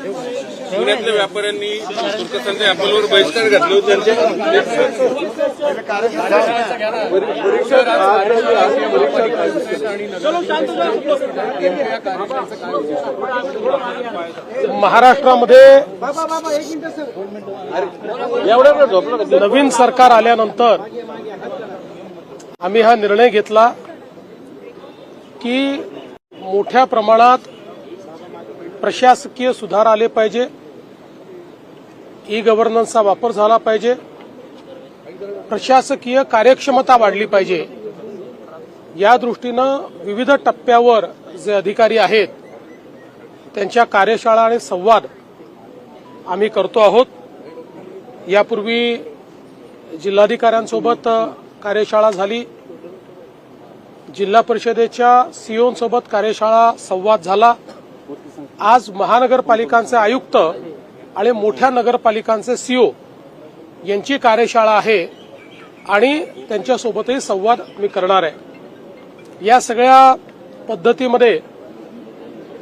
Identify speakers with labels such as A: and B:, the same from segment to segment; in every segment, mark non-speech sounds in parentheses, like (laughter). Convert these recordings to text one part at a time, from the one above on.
A: पुण्यातल्या व्यापाऱ्यांनी तुर्कस्थानच्या ॲपलवर बहिष्कार घातले होते.
B: महाराष्ट्रामध्ये
A: एवढ्या झोपलं
B: नवीन सरकार आल्यानंतर आम्ही हा निर्णय घेतला की मोठ्या प्रमाणात प्रशासकीय सुधार आले पाहिजे. ई गव्हर्नन्सचा वापर झाला पाहिजे. प्रशासकीय कार्यक्षमता वाढली पाहिजे. या दृष्टीनं विविध टप्प्यावर जे अधिकारी आहेत त्यांच्या कार्यशाळा आणि संवाद आम्ही करतो आहोत. यापूर्वी जिल्हाधिकाऱ्यांसोबत कार्यशाळा झाली. जिल्हा परिषदेच्या सीओंसोबत कार्यशाळा संवाद झाला. आज महानगरपालिकांचे आयुक्त आणि मोठ्या नगरपालिकांचे सीओ यांची कार्यशाळा आहे आणि त्यांच्यासोबतही संवाद मी करणार आहे. या सगळ्या पद्धतीमध्ये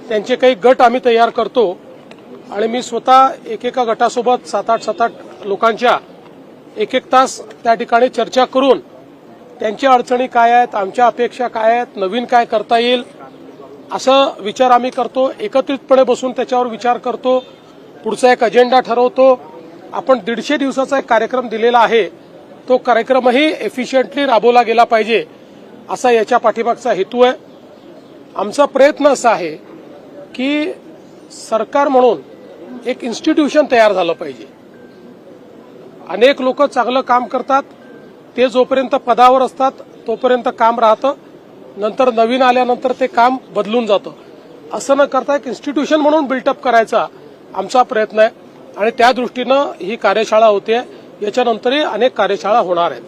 B: त्यांचे काही गट आम्ही तयार करतो आणि मी स्वतः एकेका गटासोबत सात आठ सात आठ लोकांच्या एक एक तास त्या ठिकाणी चर्चा करून त्यांच्या अडचणी काय आहेत आमच्या अपेक्षा काय आहेत नवीन काय करता येईल असं विचार आम्ही करतो एकत्रितपणे बसून त्याच्यावर विचार करतो पुढचा एक अजेंडा ठरवतो. आपण दीडशे दिवसाचा एक कार्यक्रम दिलेला आहे. तो कार्यक्रमही एफिशियंटली राबवला गेला पाहिजे असा याच्या पाठीमागचा हेतू आहे. आमचा प्रयत्न असा आहे की सरकार म्हणून एक इन्स्टिट्यूशन तयार झालं पाहिजे. अनेक लोक चांगलं काम करतात ते जोपर्यंत पदावर असतात तोपर्यंत काम राहतं. नंतर नवीन आल्यानंतर ते काम बदलून जातं. असं न करता एक इन्स्टिट्यूशन म्हणून बिल्टअप करायचा आमचा प्रयत्न आहे. आणि त्या दृष्टीनं ही कार्यशाळा होते. याच्यानंतरही अनेक कार्यशाळा होणार आहेत.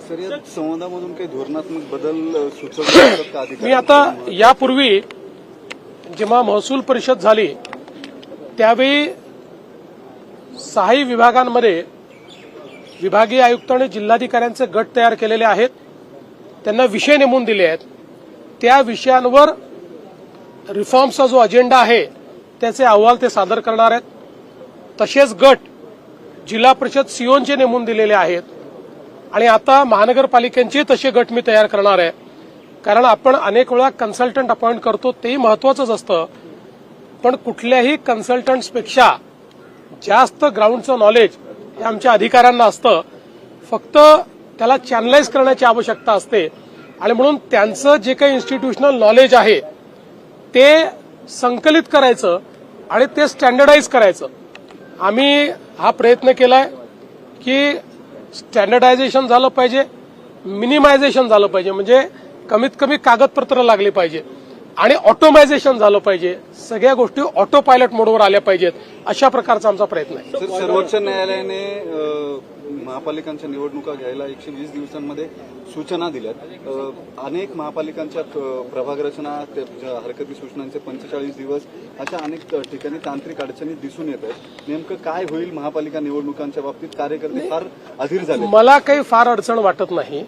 C: संवादामधून काही धोरणात्मक बदल सुचवले (coughs)
B: मी आता यापूर्वी जेव्हा महसूल परिषद झाली त्यावेळी सहाही विभागांमध्ये विभागीय आयुक्त आणि जिल्हाधिकाऱ्यांचे गट तयार केलेले आहेत. त्यांना विषय नेमून दिले आहेत. त्या विषयांवर रिफॉर्मचा जो अजेंडा आहे त्याचे अहवाल ते सादर करणार आहेत. तसेच गट जिल्हा परिषद सिओनचे नेमून दिलेले आहेत. आणि आता महानगरपालिकांचे तसे गट मी तयार करणार आहे. कारण आपण अनेक वेळा कन्सल्टंट अपॉइंट करतो तेही महत्वाचंच असतं. पण कुठल्याही कन्सल्टंट्सपेक्षा जास्त ग्राउंडचं नॉलेज हे आमच्या अधिकाऱ्यांना असतं. फक्त त्याला चॅनलाइज करण्याची आवश्यकता असते. आणि म्हणून त्यांचं जे काही इन्स्टिट्यूशनल नॉलेज आहे ते संकलित करायचं आणि ते स्टँडर्डाईज करायचं. आम्ही हा प्रयत्न केलाय की स्टँडर्डायझेशन झालं पाहिजे मिनिमायझेशन झालं पाहिजे. म्हणजे कमीत कमी कागदपत्र लागले पाहिजे आणि ऑटोमायझेशन झालं पाहिजे. सगळ्या गोष्टी ऑटो पायलट मोडवर आल्या पाहिजेत. अशा प्रकारचा आमचा प्रयत्न आहे.
C: सर्वोच्च न्यायालयाने महापालिकांच्या निवडणुका घ्यायला एकशे वीस दिवसांमध्ये सूचना दिल्यात. अनेक महापालिकांच्या प्रभाग रचना त्या- हरकती सूचनांचे पंचेचाळीस दिवस अशा अनेक ठिकाणी तांत्रिक अडचणी दिसून येत आहेत. नेमकं काय होईल महापालिका निवडणुकांच्या बाबतीत? कार्यकर्ते फार अधीर झाले
B: मला काही फार अडचण वाटत नाही.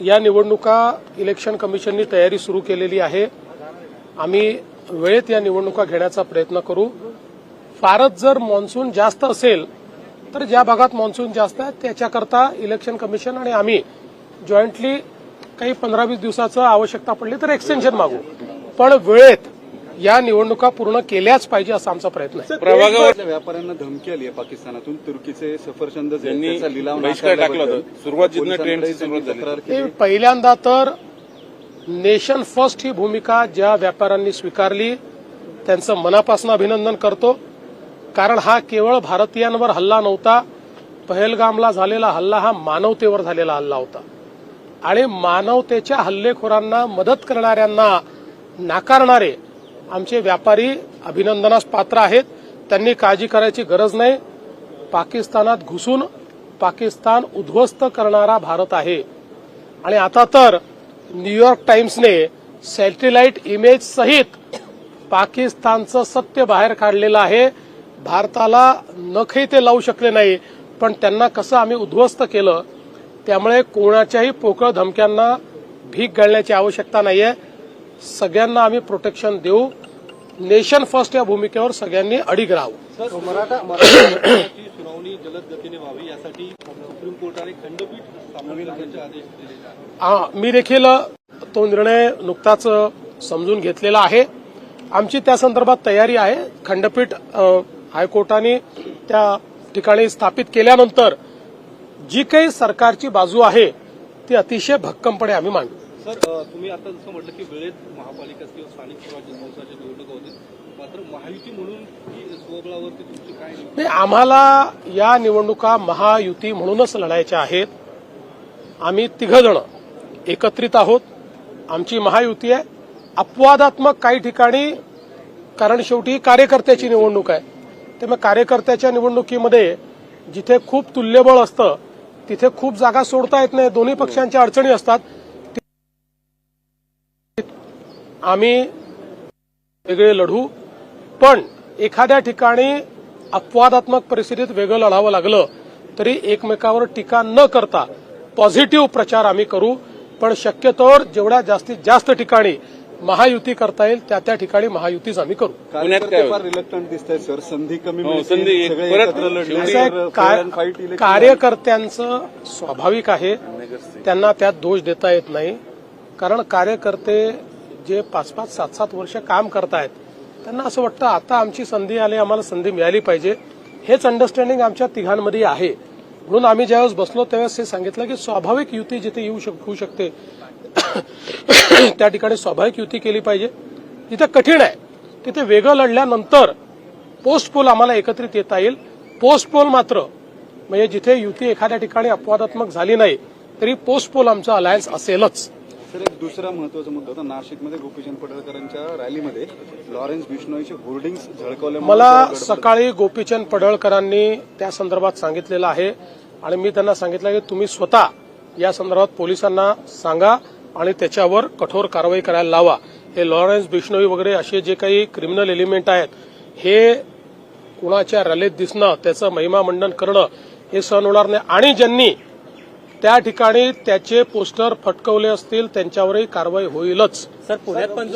B: या निवडणुका इलेक्शन कमिशननी तयारी सुरू केलेली आहे. आम्ही वेळेत या निवडणुका घेण्याचा प्रयत्न करू. फारच जर मान्सून जास्त असेल तर ज्या भागात मान्सून जास्त आहे त्याच्याकरता इलेक्शन कमिशन आणि आम्ही जॉईंटली काही पंधरा वीस दिवसाचं आवश्यकता पडली तर एक्सटेन्शन मागू. पण वेळेत या निवडणुका पूर्ण केल्याच पाहिजे असा आमचा प्रयत्न आहे.
A: प्रभागावर
C: व्यापाऱ्यांना धमकी आली आहे पाकिस्तानातून. तुर्कीचे सफरचंद
A: सुरुवात
B: हे पहिल्यांदा तर नेशन फर्स्ट ही भूमिका ज्या व्यापाऱ्यांनी स्वीकारली त्यांचं मनापासून अभिनंदन करतो. कारण हा केवळ भारतीयांवर हल्ला नव्हता. पहलगामला झालेला हल्ला हा मानवतेवर झालेला हल्ला होता. आणि मानवतेच्या हल्लेखोरांना मदत करणाऱ्यांना नाकारणारे आमचे व्यापारी अभिनंदनास पात्र आहेत. त्यांनी काळजी करायची गरज नाही. पाकिस्तानात घुसून पाकिस्तान उद्ध्वस्त करणारा भारत आहे. आणि आता तर न्यूयॉर्क टाइम्सने सॅटेलाइट इमेज सहित पाकिस्तानचं सत्य बाहेर काढलेलं आहे. भारताला नखही ते लावू शकले नाही पण त्यांना कसं आम्ही उद्ध्वस्त केलं त्यामुळे कोणाच्याही पोकळ धमक्यांना भीक घालण्याची आवश्यकता नाहीये. सगळ्यांना आम्ही प्रोटेक्शन देऊ. नेशन फर्स्ट या भूमिकेवर सगळ्यांनी अडीग राहावं.
D: मराठा मराठी सुनावणी जलद गतीने व्हावी यासाठी सुप्रीम कोर्टाने खंडपीठ स्थापन करण्याचे आदेश दिलेले आहेत.
B: आ, मी देखील तो निर्णय नुकताच समजून घेतलेला आहे. आमची त्या संदर्भात तयारी आहे. खंडपीठ हायकोर्टाने त्या ठिकाणी स्थापित केल्यानंतर जी काही सरकारची बाजू आहे ती अतिशय भक्कमपणे आम्ही मांडू
D: सर तुम्ही आता जसं म्हटलं की वेळेत महापालिका किंवा स्थानिक स्वराज्य संस्थांच्या निवडणुका होतील मात्र महायुती म्हणून ही तुमची काय
B: नाही आम्हाला या निवडणुका महायुती म्हणूनच लढायच्या आहेत. आम्ही तिघजण एकत्रित आहोत. आमची महायुती आहे. अपवादात्मक काही ठिकाणी कारण शेवटी कार्यकर्त्याची निवडणूक आहे. त्यामुळे कार्यकर्त्याच्या निवडणुकीमध्ये जिथे खूप तुल्यबळ असतं तिथे खूप जागा सोडता येत नाही दोन्ही पक्षांच्या अडचणी असतात आम्ही वेगळे लढू. पण एखाद्या ठिकाणी अपवादात्मक परिस्थितीत वेगळं लढावं लागलं तरी एकमेकावर टीका न करता पॉझिटिव्ह प्रचार आम्ही करू. पण शक्यतोवर जेवढ्या जास्तीत जास्त ठिकाणी महायुती करता येईल त्या त्या ठिकाणी महायुतीच आम्ही करू.
C: रिलक्टंट दिसत सर संधी कमी
A: हो, संधी
B: कार्यकर्त्यांचं स्वाभाविक आहे. त्यांना त्यात दोष देता येत नाही. कारण कार्यकर्ते जे पाच पाच सात सात वर्ष काम करतायत त्यांना असं वाटतं आता आमची संधी आली आम्हाला संधी मिळाली पाहिजे. हेच अंडरस्टँडिंग आमच्या तिघांमध्ये आहे. म्हणून आम्ही ज्यावेळेस बसलो त्यावेळेस हे सांगितलं की स्वाभाविक युती जिथे येऊ शक होऊ शकते (coughs) त्या ठिकाणी स्वाभाविक युती केली पाहिजे. जिथे कठीण आहे. तिथे वेगळं लढल्यानंतर पोस्ट पोल आम्हाला एकत्रित येता येईल. पोस्ट पोल मात्र म्हणजे जिथे युती एखाद्या ठिकाणी अपवादात्मक झाली नाही तरी पोस्ट पोल आमचं अलायन्स असेलच.
C: सर एक दुसरा महत्त्वाचा मुद्दा होता. नाशिकमध्ये गोपीचंद पडळकरांच्या रॅलीमध्ये लॉरेन्स बिश्नोईचे होर्डिंग्स झळकावल्यामुळे
B: मला सकाळी गोपीचंद पडळकरांनी त्या संदर्भात सांगितलेलं आहे. आणि मी त्यांना सांगितलं की तुम्ही स्वतः या संदर्भात पोलिसांना सांगा आणि त्याच्यावर कठोर कारवाई करायला लावा. हे लॉरेन्स बिश्नोई वगैरे असे जे काही क्रिमिनल एलिमेंट आहेत हे कुणाच्या रॅलीत दिसणं त्याचं महिमामंडन करणं हे सहन होणार नाही. आणि ज्यांनी त्या ठिकाणी त्याचे पोस्टर फटकवले असतील त्यांच्यावरही कारवाई होईलच.
E: पुण्यात